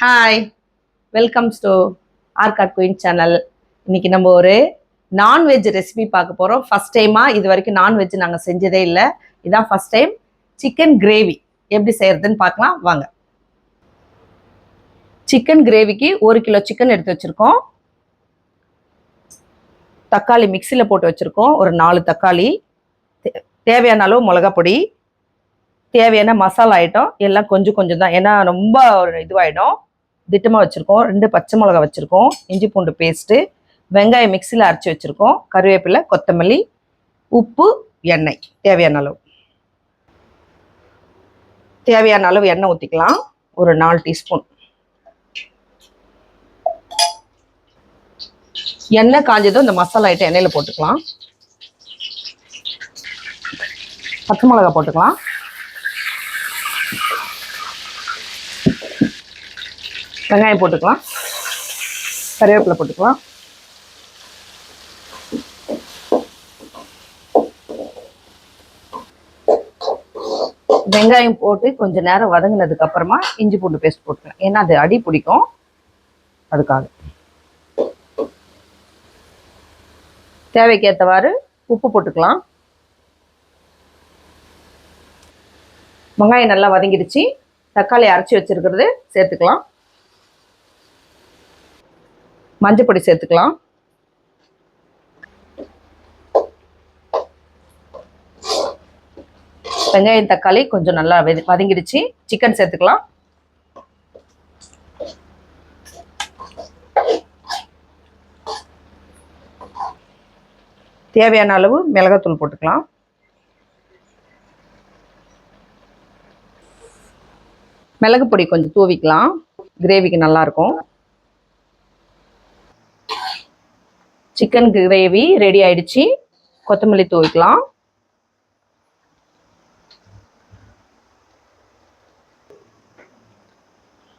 Hi welcomes to Arcot queen channel இன்னைக்கு நம்ம ஒரு நான்வெஜ் ரெசிபி பார்க்க போகிறோம் ஃபர்ஸ்ட் டைமாக இது வரைக்கும் நான்வெஜ் நாங்கள் செஞ்சதே இல்லை. இதான் ஃபஸ்ட் டைம் சிக்கன் கிரேவி எப்படி செய்யறதுன்னு பார்க்கலாம். வாங்க. சிக்கன் கிரேவிக்கு ஒரு கிலோ சிக்கன் எடுத்து வச்சுருக்கோம். தக்காளி மிக்சியில் போட்டு வச்சுருக்கோம். ஒரு நாலு தக்காளி. தே- தேவையான அளவு மிளகாப்பொடி. தேவையான மசாலா ஐட்டம் எல்லாம் கொஞ்சம் கொஞ்சம் தான் ஏன்னா ரொம்ப ஒரு இதுவாகிடும் திட்டமாக வச்சுருக்கோம். ரெண்டு பச்சை மிளகா வச்சுருக்கோம். இஞ்சி பூண்டு பேஸ்ட்டு வெங்காயம் மிக்சியில் அரைச்சி வச்சுருக்கோம். கருவேப்பிலை கொத்தமல்லி உப்பு எண்ணெய். தேவையான அளவு. தேவையான அளவு எண்ணெய் ஊற்றிக்கலாம் ஒரு நாலு டீஸ்பூன் எண்ணெய் காஞ்சதும் இந்த மசாலா ஐட்டம் எண்ணெயில் போட்டுக்கலாம். பச்சை மிளகா போட்டுக்கலாம். வெங்காயம் போட்டுக்கலாம். கருவேப்பிலை போட்டுக்கலாம். வெங்காயம் போட்டு கொஞ்சம் நேரம் வதங்கினதுக்கு அப்புறமா இஞ்சி பூண்டு பேஸ்ட் போட்டுக்கலாம். ஏன்னா அது அடி பிடிக்கும். அதுக்காக. தேவைக்கேற்றவாறு உப்பு போட்டுக்கலாம். வெங்காயம் நல்லா வதங்கிடுச்சு. தக்காளி அரைச்சி வச்சிருக்கிறது சேர்த்துக்கலாம். மஞ்சப்பொடி சேர்த்துக்கலாம். வெங்காயம் தக்காளி கொஞ்சம் நல்லா வதங்கிடுச்சு. சிக்கன் சேர்த்துக்கலாம். தேவையான அளவு மிளகாத்தூள் போட்டுக்கலாம். மிளகு பொடி கொஞ்சம் தூவிக்கலாம். கிரேவிக்கு நல்லா இருக்கும் சிக்கன் கிரேவி ரெடி ஆயிடுச்சு. கொத்தமல்லி தூவிக்கலாம்.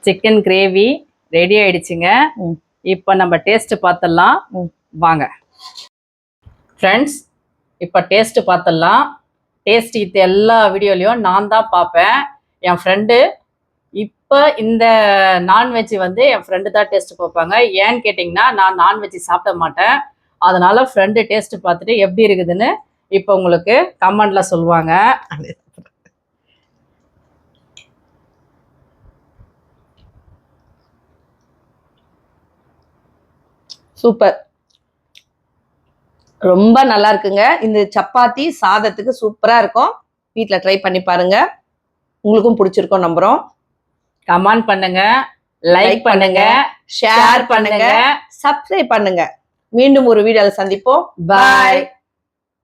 சிக்கன் கிரேவி ரெடி ஆயிடுச்சுங்க. இப்போ நம்ம டேஸ்ட் பார்த்துடலாம் ம். வாங்க. ஃப்ரெண்ட்ஸ் இப்போ டேஸ்ட் பார்த்துடலாம் டேஸ்ட் இது எல்லா வீடியோலையும் நான் தான் பார்ப்பேன். என் ஃப்ரெண்டு இப்போ இந்த நான்வெஜ் வந்து என் ஃப்ரெண்டு தான் டேஸ்ட் பார்ப்பாங்க. ஏன்னு கேட்டிங்கன்னா நான் நான்வெஜ் சாப்பிட மாட்டேன். அதனால ஃப்ரெண்டு டேஸ்ட் பார்த்துட்டு எப்படி இருக்குதுன்னு இப்போ உங்களுக்கு கமெண்ட்ல சொல்லுவாங்க. சூப்பர் ரொம்ப நல்லா இருக்குங்க. இந்த சப்பாத்தி சாதத்துக்கு சூப்பராக இருக்கும். வீட்டில் ட்ரை பண்ணி பாருங்க. உங்களுக்கும் பிடிச்சிருக்கோம் நம்புகிறோம் கமெண்ட் பண்ணுங்க லைக் பண்ணுங்க ஷேர் பண்ணுங்க. சப்ஸ்கிரைப் பண்ணுங்க. மீண்டும் ஒரு வீடியோவில் சந்திப்போம். பாய்